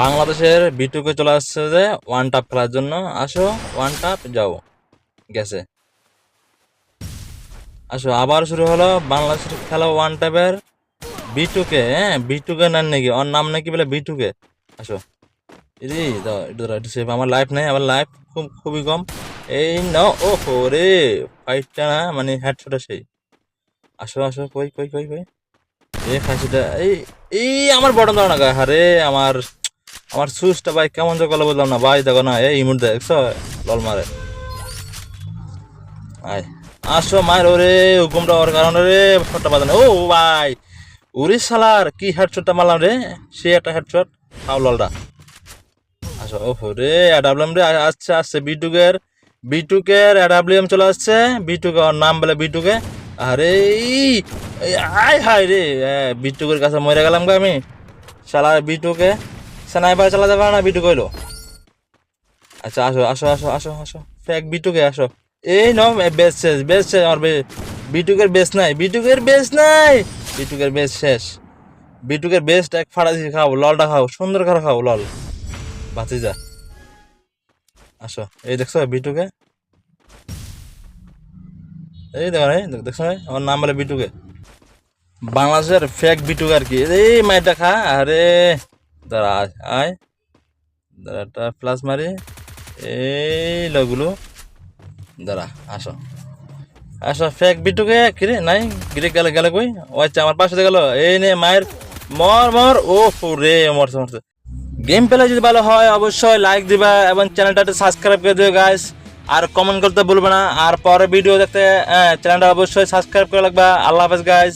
বাংলাদেশের বিটুকে চলে আসছে যে ওয়ান টাপ খেলার জন্য। আসো ওয়ান টাপ যাও, গেছে। আসো, আবার শুরু হলো বাংলাদেশের খেলা ওয়ান টাপের বিটুকে হ্যাঁ বিটুকে নেন নাকি? ওর নাম নাকি বলে বিটুকে আসো। ইদি একটু save। আমার লাইফ নেই, আমার লাইফ খুব, খুবই কম। এই নাও ও রে ফাইটটা না মানে হেডশটটা সেই। আসো আসো, কই কই কই কই? এই ফাঁসিটা এই এই আমার বটন দাও না হারে, আমার আমার সুইচটা ভাই কেমন গলা বললাম না, ভাই দেখো না, এই মুহূর্তে দেখছ? লল মারে। আয়। আসো মায়ের ওরে, হুকুমটা ওর কারণে রে শটটা বাজানো। ও ভাই ওরে সালার কি হেডশটটা মারলাম রে? সে একটা হেডশট। খাও ললটা। আসো ও রে অ্যাডাবলিয়াম রে আসছে আসছে, বিটুকের বিটুকের অ্যাডাবলিয়াম চলে আসছে। বিটুকে, ওর নাম বলে বিটুকে। আরে আয় হায় রে বিটুকের কাছে মরে গেলাম গো আমি। শালা বিটুকে। স্নাইপার চালাতে পারে না বিটু কইলো? আচ্ছা আসো আসো আসো আসো আসো। ফেক বিটুকে আসো। এই ন বেশ শেষ বেশ শেষ আমার বিটুকের বেশ নাই, বিটুকের বেশ নাই। বিটুকের বেশ শেষ। বিটুকের বেস্ট এক ফাড়া দিয়ে খাও ললটা খাও সুন্দর করে খাও লল। বাঁচি যা। আসো, এই দেখছ বিটুকে? এই দেখো এই দেখছ? আমার নাম বলে বিটুকে। বাংলাদেশের ফেক বিটুক আর কি। এই মাইটা খা, আরে। দাঁড়া আয়, আয় দাঁড়া একটা প্লাস মারি। এই লগগুলো দাঁড়া আসো। আসো ফেক বিটুকে কিরে? নাই গিরে গেলে গেলে কই? ও আচ্ছা আমার পাশে গেল। এই নে মায়ের মর মর। ও রে মরছে মরছে। গেম পেলে যদি ভালো হয় অবশ্যই লাইক দিবা এবং চ্যানেলটাতে সাবস্ক্রাইব করে দিও গাইস আর কমেন্ট করতে ভুলবে না। আর পরে ভিডিও দেখতে চ্যানেলটা অবশ্যই সাবস্ক্রাইব করে রাখবা। আল্লাহ হাফেজ গাইস